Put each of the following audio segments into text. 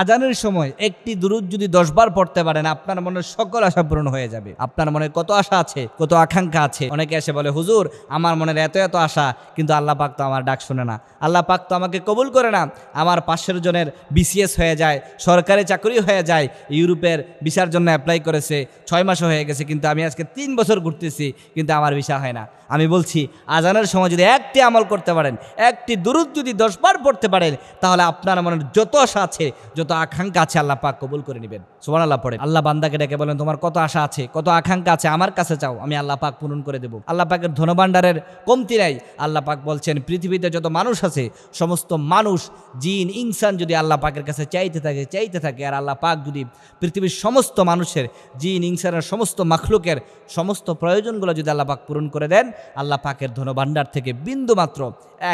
আজানের সময় একটি দুরুদ যদি দশবার পড়তে পারেন, আপনার মনের সকল আশা পূরণ হয়ে যাবে। আপনার মনে কত আশা আছে, কত আকাঙ্ক্ষা আছে? অনেকে এসে বলে, হুজুর, আমার মনের এত এত আশা, কিন্তু আল্লাহ পাক তো আমার ডাক শুনে না। আল্লাহ পাক তো আমাকে কবুল করে না। আমার পাশের জনের বিসিএস হয়ে যায়, সরকারি চাকরি হয়ে যায়, ইউরোপের ভিসার জন্য অ্যাপ্লাই করেছে, ছয় মাসও হয়ে গেছে, কিন্তু আমি আজকে তিন বছর ঘুরতেছি, কিন্তু আমার ভিসা হয় না। আমি বলছি, আজানের সময় যদি একটি আমল করতে পারেন, একটি দুরুদ যদি দশবার পড়তে পারেন, তাহলে আপনার মনের যত আশা আছে, যত আকাঙ্ক্ষা আছে আল্লাহ পাক কবুল করে নেবেন। সুমান আল্লাহ পড়েন। আল্লাহ বান্দাকে ডেকে বলেন, তোমার কত আশা আছে, কত আকাঙ্ক্ষা আছে, আমার কাছে চাও, আমি আল্লাহ পাক পূরণ করে দেবো। আল্লাহ পাকের ধনভাণ্ডারের কমতি নাই। আল্লাহ পাক বলছেন, পৃথিবীতে যত মানুষ আছে, সমস্ত মানুষ, জিন, ইনসান যদি আল্লাহ পাকের কাছে চাইতে থাকে চাইতে থাকে, আর আল্লাহ পাক যদি পৃথিবীর সমস্ত মানুষের, জিন, ইনসানের সমস্ত মাখলুকের সমস্ত প্রয়োজনগুলো যদি আল্লাহ পাক পূরণ করে দেন আল্লাহ পাকের ধনভাণ্ডার থেকে বিন্দু মাত্র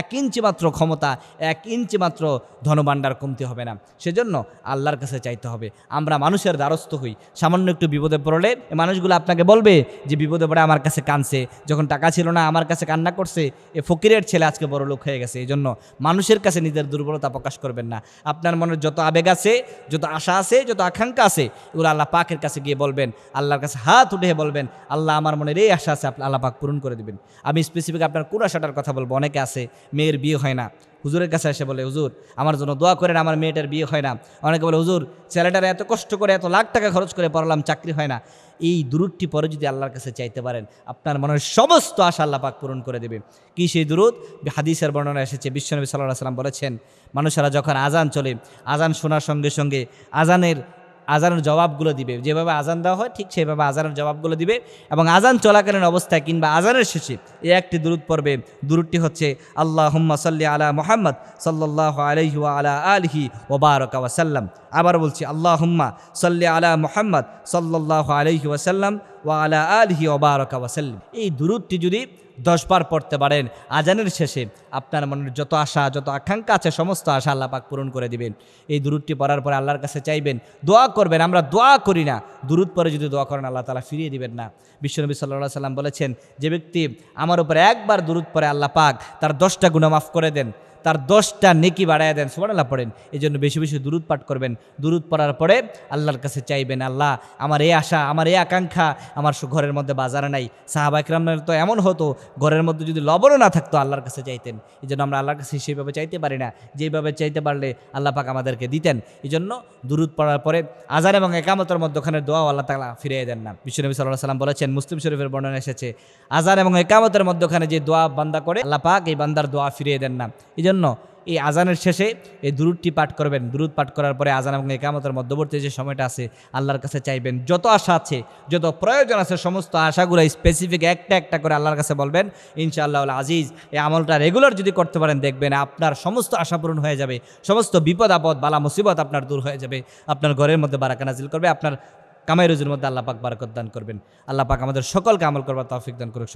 এক ইঞ্চি মাত্র ক্ষমতা, এক ইঞ্চি মাত্র ধনভাণ্ডার কমতি হবে না। সেজন্য আল্লাহর কাছে চাইতে হবে। আমরা মানুষের দ্বারস্থ হই। সামান্য একটু বিপদে পড়লে মানুষগুলো আপনাকে বলবে যে, বিপদে পড়ে আমার কাছে কানছে যখন টাকা ছিল না, আমার কাছে কান্না করছে। এ ফকিরের ছেলে আজকে বড় লোক হয়ে গেছে। এই জন্য মানুষের কাছে নিজের দুর্বলতা প্রকাশ করবেন না। আপনার মনের যত আবেগ আছে, যত আশা আছে, যত আকাঙ্ক্ষা আছে, এগুলো আল্লাহ পাকের কাছে গিয়ে বলবেন। আল্লাহর কাছে হাত উঠে বলবেন, আল্লাহ আমার মনের এই আশা আছে আল্লাহ পাক পূরণ করে দেবেন আমি স্পেসিফিক আপনার কোন আশাটার কথা বলব, অনেকে আছে, মেয়ের বিয়ে হয় না। হুজুরের কাছে এসে বলে, হুজুর, আমার জন্য দোয়া করেন, আমার মেয়েটার বিয়ে হয় না। অনেকে বলে, হুজুর, ছেলেটার এত কষ্ট করে, এত লাখ টাকা খরচ করে পড়লাম, চাকরি হয় না। এই দুরুদটি পরে যদি আল্লাহর কাছে চাইতে পারেন, আপনার মনের সমস্ত আশা আল্লাহ পাক পূরণ করে দেবে। কি সেই দুরুদ হাদিসের বর্ণনা এসেছে, বিশ্বনবী সাল্লাহ সাল্লাম বলেছেন, মানুষেরা যখন আজান চলে আজান শোনার সঙ্গে সঙ্গে আজানের আজানের জবাবগুলো দিবে। যেভাবে আজান দেওয়া হয়, ঠিক সেভাবে আজানের জবাবগুলো দিবে এবং আজান চলাকালীন অবস্থায় কিংবা আজানের শেষে এ একটি দূরত পর্বে দূরটি হচ্ছে আল্লাহ হুম্মা সাল্লি আলা মোহাম্মদ সাল্লাহ আলহি আলা আলহি ওবারক ওয়াসাল্লাম আবার বলছি আল্লাহ হুম্মা সাল্লি আলা মোহাম্মদ সাল্লাহ আলহি ওয়াসাল্লাম ওয়া আলা আলহি ওবারক ওয়াসাল্লাম এই দূরতটি যদি দশবার পড়তে পারেন, আজানের শেষে আপনার মনের যত আশা, যত আকাঙ্ক্ষা আছে, সমস্ত আশা আল্লাহ পাক পূরণ করে দিবেন। এই দূরটি পড়ার পরে আল্লাহর কাছে চাইবেন, দোয়া করবেন, আমরা দোয়া করি না। দূরত পরে যদি দোয়া করেন, আল্লাহ তালা ফিরিয়ে দিবেন না। বিশ্বনবী সাল্লাহ সাল্লাম বলেছেন, যে ব্যক্তি আমার উপরে একবার দূরত পরে আল্লাহ পাক তার দশটা গুণা মাফ করে দেন। তার দশটা নেকি বাড়ায় দেন, সুবহানাল্লাহ পড়েন। এই জন্য বেশি বেশি দূরত পাঠ করবেন। দূরত পড়ার পরে আল্লাহর কাছে চাইবেন, আল্লাহ, আমার এই আশা, আমার এই আকাঙ্ক্ষা, আমার ঘরের মধ্যে বাজারে নাই। সাহাবা ইকরামের তো এমন হতো, ঘরের মধ্যে যদি লবণও না থাকতো, আল্লাহর কাছে চাইতেন। এই জন্য আমরা আল্লাহর কাছে সেইভাবে চাইতে পারি না। যেভাবে চাইতে পারলে আল্লাহ পাক আমাদেরকে দিতেন। এই জন্য দূরত পড়ার পরে আজান এবং একামতের মধ্যখানে দোয়া আল্লাহ তালা ফিরিয়ে দেন না। বিশ্বনবী সাল্লাহ সাল্লাম বলেছেন, মুসলিম শরীফের বর্ণনা এসেছে, আজান এবং একামতের মধ্যখানে যে দোয়া বান্দা করে, আল্লাহ পাক এই বান্দার দোয়া ফিরিয়ে দেন না। এই জন্য এই আজানের শেষে এই দুরুদটি পাঠ করবেন। দুরুদ পাঠ করার পরে আজান এবং একামতের মধ্যবর্তী যে সময়টা আছে, আল্লাহর কাছে চাইবেন। যত আশা আছে, যত প্রয়োজন আছে, সমস্ত আশাগুলো স্পেসিফিক একটা একটা করে আল্লাহর কাছে বলবেন। ইনশাআল্লাহ আজিজ, এই আমলটা রেগুলার যদি করতে পারেন, দেখবেন আপনার সমস্ত আশা পূরণ হয়ে যাবে। সমস্ত বিপদ, আপদ, বালা, মুসিবত আপনার দূর হয়ে যাবে। আপনার ঘরের মধ্যে বারাকা নাজিল করবে, আপনার কামাই রুজির মধ্যে আল্লাহ পাক বারাকত দান করবেন। আল্লাহ পাক আমাদের সকলকে আমল করবার তৌফিক দান করুক।